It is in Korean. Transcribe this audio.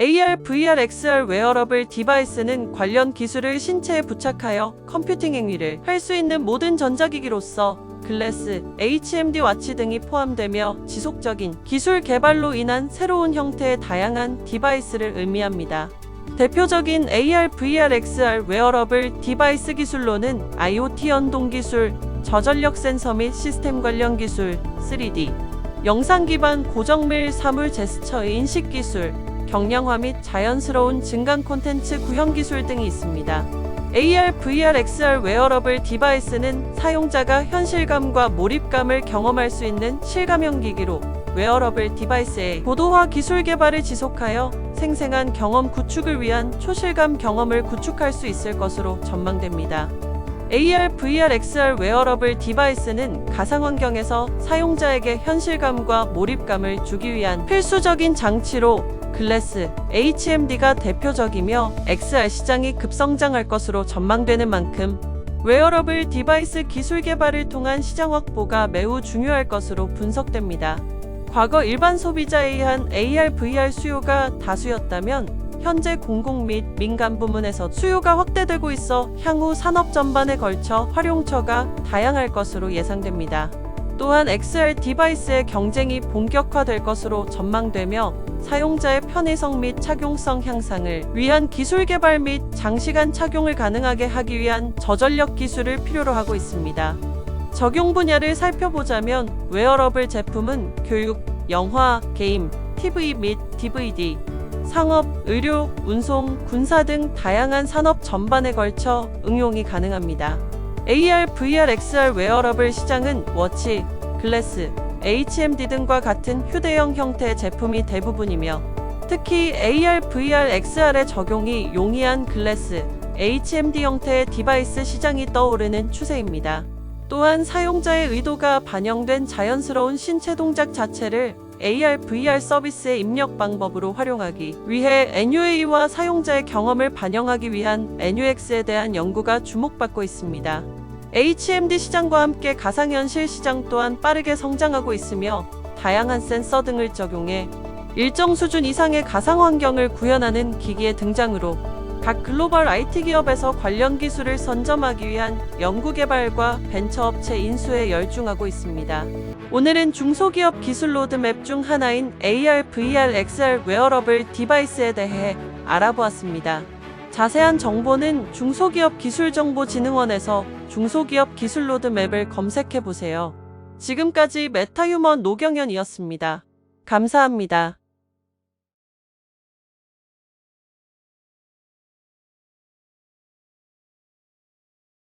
AR, VR, XR 웨어러블 디바이스는 관련 기술을 신체에 부착하여 컴퓨팅 행위를 할 수 있는 모든 전자기기로서 글래스, HMD 와치 등이 포함되며 지속적인 기술 개발로 인한 새로운 형태의 다양한 디바이스를 의미합니다. 대표적인 AR, VR, XR 웨어러블 디바이스 기술로는 IoT 연동 기술, 저전력 센서 및 시스템 관련 기술, 3D, 영상 기반 고정밀 사물 제스처 인식 기술, 경량화 및 자연스러운 증강 콘텐츠 구현 기술 등이 있습니다. AR, VR, XR 웨어러블 디바이스는 사용자가 현실감과 몰입감을 경험할 수 있는 실감형 기기로 웨어러블 디바이스의 고도화 기술 개발을 지속하여 생생한 경험 구축을 위한 초실감 경험을 구축할 수 있을 것으로 전망됩니다. AR, VR, XR 웨어러블 디바이스는 가상환경에서 사용자에게 현실감과 몰입감을 주기 위한 필수적인 장치로 글래스, HMD가 대표적이며 XR 시장이 급성장할 것으로 전망되는 만큼 웨어러블 디바이스 기술 개발을 통한 시장 확보가 매우 중요할 것으로 분석됩니다. 과거 일반 소비자에 의한 AR, VR 수요가 다수였다면 현재 공공 및 민간 부문에서 수요가 확대되고 있어 향후 산업 전반에 걸쳐 활용처가 다양할 것으로 예상됩니다. 또한 XR 디바이스의 경쟁이 본격화될 것으로 전망되며 사용자의 편의성 및 착용성 향상을 위한 기술 개발 및 장시간 착용을 가능하게 하기 위한 저전력 기술을 필요로 하고 있습니다. 적용 분야를 살펴보자면 웨어러블 제품은 교육, 영화, 게임, TV 및 DVD, 상업, 의료, 운송, 군사 등 다양한 산업 전반에 걸쳐 응용이 가능합니다. AR, VR, XR 웨어러블 시장은 워치, 글래스, HMD 등과 같은 휴대용 형태의 제품이 대부분이며 특히 AR, VR, XR의 적용이 용이한 글래스, HMD 형태의 디바이스 시장이 떠오르는 추세입니다. 또한 사용자의 의도가 반영된 자연스러운 신체 동작 자체를 AR, VR 서비스의 입력 방법으로 활용하기 위해 NUA와 사용자의 경험을 반영하기 위한 NUX에 대한 연구가 주목받고 있습니다. HMD 시장과 함께 가상현실 시장 또한 빠르게 성장하고 있으며 다양한 센서 등을 적용해 일정 수준 이상의 가상 환경을 구현하는 기기의 등장으로 각 글로벌 IT 기업에서 관련 기술을 선점하기 위한 연구 개발과 벤처 업체 인수에 열중하고 있습니다. 오늘은 중소기업 기술 로드맵 중 하나인 AR, VR, XR 웨어러블 디바이스에 대해 알아보았습니다. 자세한 정보는 중소기업기술정보진흥원에서 중소기업 기술 로드맵을 검색해 보세요. 지금까지 메타휴먼 노경현이었습니다. 감사합니다.